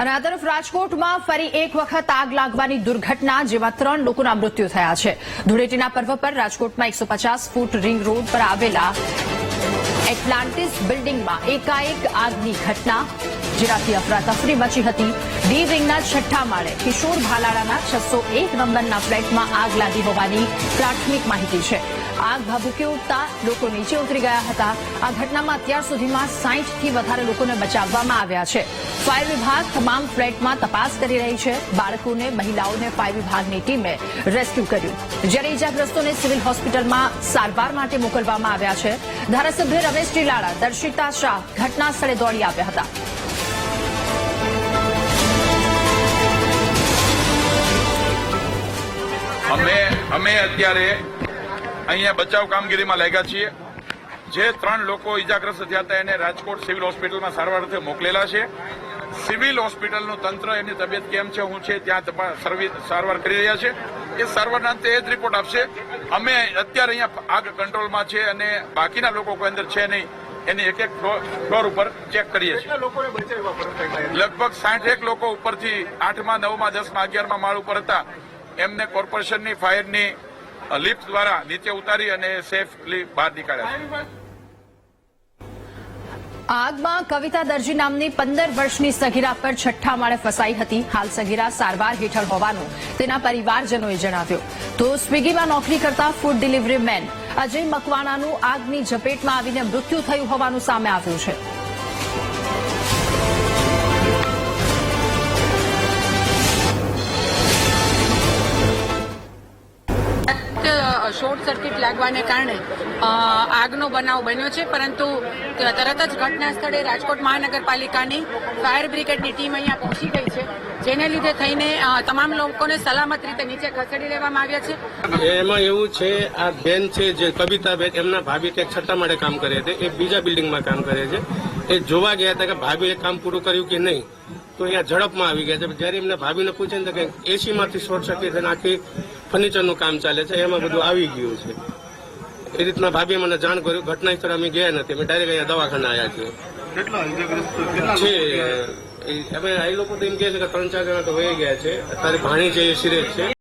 અને આ તરફ રાજકોટમાં ફરી એક વખત આગ લાગવાની દુર્ઘટના, જેમાં ત્રણ લોકોના મૃત્યુ થયા છે. ધૂળેટીના પર્વ પર રાજકોટમાં એકસો ફૂટ રિંગ રોડ પર આવેલા એટલાન્ટિસ બિલ્ડિંગમાં એકાએક આગની ઘટના, જેનાથી અફરાતફરી મચી હતી. ડી વિંગના છઠ્ઠા માળે કિશોર ભાલાળાના છસો એક નંબરના ફ્લેટમાં આગ લાગી હોવાની પ્રાથમિક માહિતી છે. આગ ભભૂકી ઉઠતા લોકો નીચે ઉતરી ગયા હતા. આ ઘટનામાં અત્યાર સુધીમાં સાહીઠથી વધારે લોકોને બચાવવામાં આવ્યા છે. ફાયર વિભાગ તમામ ફ્લેટમાં તપાસ કરી રહી છે. બાળકોને, મહિલાઓને ફાયર વિભાગની ટીમે રેસ્ક્યુ કર્યું. જ્યારે ઇજાગ્રસ્તોને સિવિલ હોસ્પિટલમાં સારવાર માટે મોકલવામાં આવ્યા છે. ધારાસભ્ય રમેશ ટીલાળા દર્શિતા શાહ ઘટના સ્થળે દોડી આવ્યા હતા. અમે અમે અત્યારે અહીંયા બચાવ કામગીરીમાં લાગ્યા છીએ. જે ત્રણ લોકો ઇજાગ્રસ્ત થયા હતા એને રાજકોટ સિવિલ હોસ્પિટલમાં સારવાર અર્થે મોકલેલા છે. સિવિલ હોસ્પિટલનું તંત્ર એની તબિયત કેમ છે હું છે ત્યાં સારવાર કરી રહ્યા છે. એ સારવારના અંતે એ જ રિપોર્ટ આપશે. અમે અત્યારે અહીંયા આગ કંટ્રોલમાં છે અને બાકીના લોકો કોઈ અંદર છે નહીં. એની એક એક ફ્લો- ફ્લોર ઉપર ચેક કરીએ છીએ. લગભગ સાઠ એક લોકો ઉપરથી આઠમાં નવમાં દસમાં અગિયારમાં માળ ઉપર હતા. એમને કોર્પોરેશનની ફાયરની લિફ્ટ દ્વારા નીચે ઉતારી અને સેફલી બહાર નીકાળ્યા આગમાં કવિતા દરજી નામની પંદર વર્ષની સગીરા પર છઠ્ઠા માળે ફસાઈ હતી. હાલ સગીરા સારવાર હેઠળ હોવાનું તેના પરિવારજનોએ જણાવ્યું. તો સ્વિગીમાં નોકરી કરતા ફૂડ ડિલિવરી મેન અજય મકવાણાનું આગની ઝપેટમાં આવીને મૃત્યુ થયું હોવાનું સામે આવ્યું છે. શોર્ટ સર્કિટ લાગવાને કારણે આગનો બનાવ બન્યો છે, પરંતુ તરત જ ઘટના સ્થળે રાજકોટ મહાનગરપાલિકાની ફાયર બ્રિગેડની ટીમ અહીંયા પહોંચી ગઈ છે, જેને લીધે થઈને તમામ લોકોને સલામત રીતે નીચે ખસેડી લેવામાં આવ્યા છે. એમાં એવું છે, આ બેન છે જે કવિતાબેન, એમના ભાભી કે છઠ્ઠા માળે કામ કરે છે, એ બીજા બિલ્ડિંગમાં કામ કરે છે. એ જોવા ગયા હતા કે ભાભી એ કામ પૂરું કર્યું કે નહીં તો અહીંયા ઝડપમાં આવી ગયા છે. જ્યારે એમને ભાભીને પૂછે ને કે એસી માંથી શોર્ટ સર્કિટ થઈને આખી ફર્નિચરનું કામ ચાલે છે એમાં બધું આવી ગયું છે. એ રીતના ભાભીએ મને જાણ કર્યું ઘટના સ્થળે અમે ગયા નથી અમે ડાયરેક્ટ અહીંયા દવાખાના આવ્યા છીએ. છે? એ- હવે આ લોકો તો એમ કહે છે કે ત્રણ ચાર જણા તો વહી ગયા છે. અત્યારે ભાણી છે એ સિરિયસ છે.